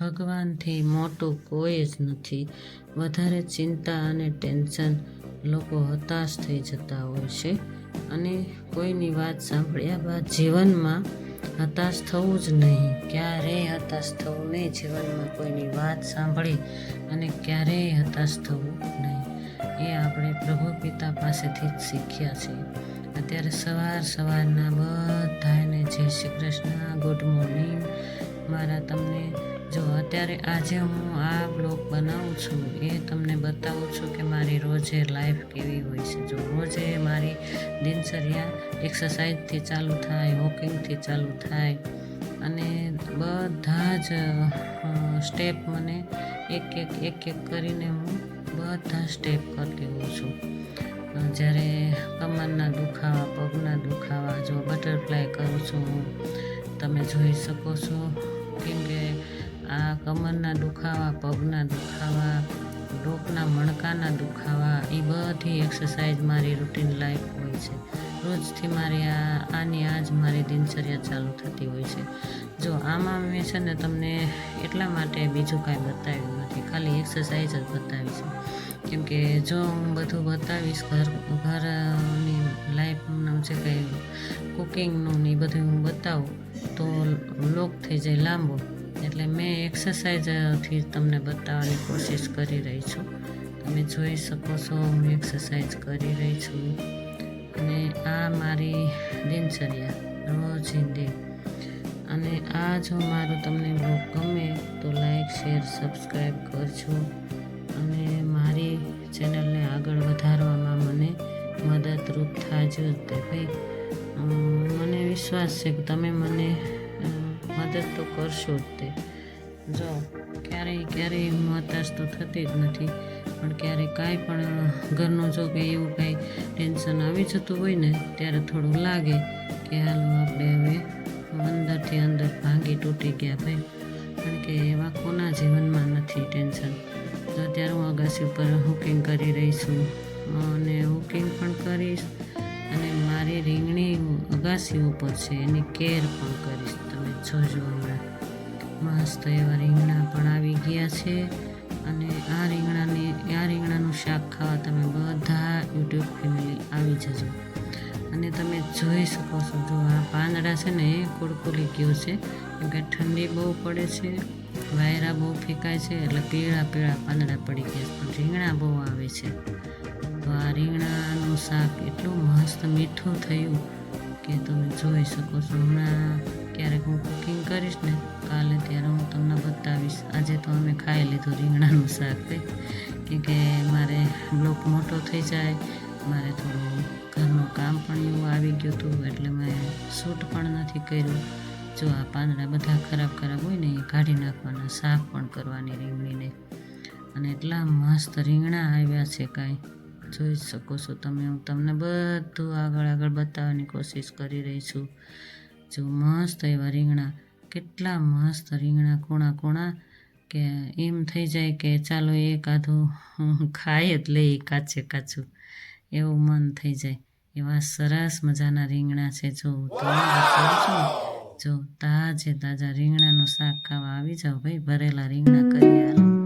ભગવાનથી મોટું કોઈ જ નથી. વધારે ચિંતા અને ટેન્શન લોકો હતાશ થઈ જતા હોય છે અને કોઈની વાત સાંભળ્યા બાદ જીવનમાં હતાશ થવું જ નહીં. ક્યારેય હતાશ થવું નહીં. જીવનમાં કોઈની વાત સાંભળી અને ક્યારેય હતાશ થવું નહીં. એ આપણે પ્રભુ પિતા પાસેથી જ શીખ્યા છે. અત્યારે સવાર સવારના બધાને જય શ્રી કૃષ્ણ. Good morning. મારા તમને જો અત્યારે આજે હું આ બ્લોગ બનાવું છું, એ તમને બતાવું છું કે મારી રોજે લાઈફ કેવી હોય છે. જો રોજે મારી દિનચર્યા એક્સરસાઇઝથી ચાલુ થાય વોકિંગથી ચાલુ થાય, અને બધા જ સ્ટેપ મને એક એક એક એક કરીને હું બધા સ્ટેપ કરતી હોઉં છું. જ્યારે કમરના દુખાવા, પગના દુખાવા, જો બટરફ્લાય કરું છું તમે જોઈ શકો છો, કેમ કે કમરના દુખાવા, પગના દુખાવા ડોકના મણકાના દુખાવા એ બધી એક્સરસાઇઝ મારી રૂટીન લાઈફ હોય છે. રોજથી મારી આ, આની આ જ મારી દિનચર્યા ચાલુ થતી હોય છે. જો આમાં મેં છે ને તમને એટલા માટે બીજું કાંઈ બતાવ્યું નથી. ખાલી એક્સરસાઇઝ જ બતાવી છે. કેમ કે જો હું બધું બતાવીશ ઘર, ઘરની લાઈફનું છે કંઈ કુકિંગનું ને એ બધું હું બતાવું, તો લોક થઈ જાય લાંબો. એટલે મેં એક્સરસાઇઝથી તમને બતાવવાની કોશિશ કરી રહી છું. તમે જોઈ શકો છો, હું એક્સરસાઇઝ કરી રહી છું. અને આ મારી દિનચર્યા રોજિંદી અને આ જો મારું તમને બ્લોગ ગમે તો લાઈક, શેર સબસ્ક્રાઈબ કરજો. અને મારી ચેનલને આગળ વધારવામાં મને મદદરૂપ થાજો તે ભાઈ. મને વિશ્વાસ છે કે તમે મને મદદ તો કરશો જ તે. જો, ક્યારેય ક્યારેય હું હતાશ તો થતી જ નથી. પણ ક્યારેય કાંઈ પણ ઘરનું જો કે એવું કાંઈ ટેન્શન આવી જતું હોય ને, ત્યારે થોડું લાગે કે હાલો આપણે હવે અંદરથી અંદર ભાંગી તૂટી ગયા ભાઈ. કારણ કે એવા કોના જીવનમાં નથી ટેન્શન. તો અત્યારે હું અગાસી ઉપર હુકિંગ કરી રહી છું. અને હુકિંગ પણ કરીશ. અને મારી રીંગણી અગાસી ઉપર છે, એની કેર પણ કરીશ. તમે જોજો હમણાં. મસ્ત એવા રીંગણા પણ આવી ગયા છે. અને આ રીંગણાની, આ રીંગણાનું શાક ખાવા તમે બધા યુટ્યુબ ફેમિલી આવી જજો. અને તમે જોઈ શકો છો, જો આ પાંદડા છે ને, એ કુડકુલી ગયું છે. કેમ કે ઠંડી બહુ પડે છે, વાયરા બહુ ફેંકાય છે, એટલે પીળા પીળા પાંદડા પડી ગયા પણ રીંગણા બહુ આવે છે. તો આ રીંગણાનું શાક એટલું મસ્ત મીઠું થયું કે તમે જોઈ શકો છો. હમણાં ક્યારેક હું કુકિંગ કરીશ ને, કાલે ત્યારે હું તમને બતાવીશ. આજે તો અમે ખાઈ લીધું રીંગણાનું શાક કે કે મારે બ્લોક મોટો થઈ જાય, મારે થોડું ઘરનું કામ પણ એવું આવી ગયું હતું, એટલે મેં શૂટ પણ નથી કર્યું. જો આ પાંદડા બધા ખરાબ ખરાબ હોય ને, એ કાઢી નાખવાના સાફ પણ કરવાની રીંગણીને. અને એટલા મસ્ત રીંગણા આવ્યા છે કાંઈ. જોઈ શકો છો તમે. હું તમને બધું આગળ આગળ બતાવવાની કોશિશ કરી રહી છું. જો મસ્ત એવા રીંગણા, કેટલા મસ્ત રીંગણા, કોણા કોણા કે એમ થઈ જાય કે ચાલો એકાદું ખાઈ જ લઈ કાચે કાચું. એવું મન થઈ જાય. એવા સરસ મજાના રીંગણા છે. જો જો તાજે તાજા રીંગણાનું શાક ખાવા આવી જાઓ ભાઈ. ભરેલા રીંગણા કરી જાઓ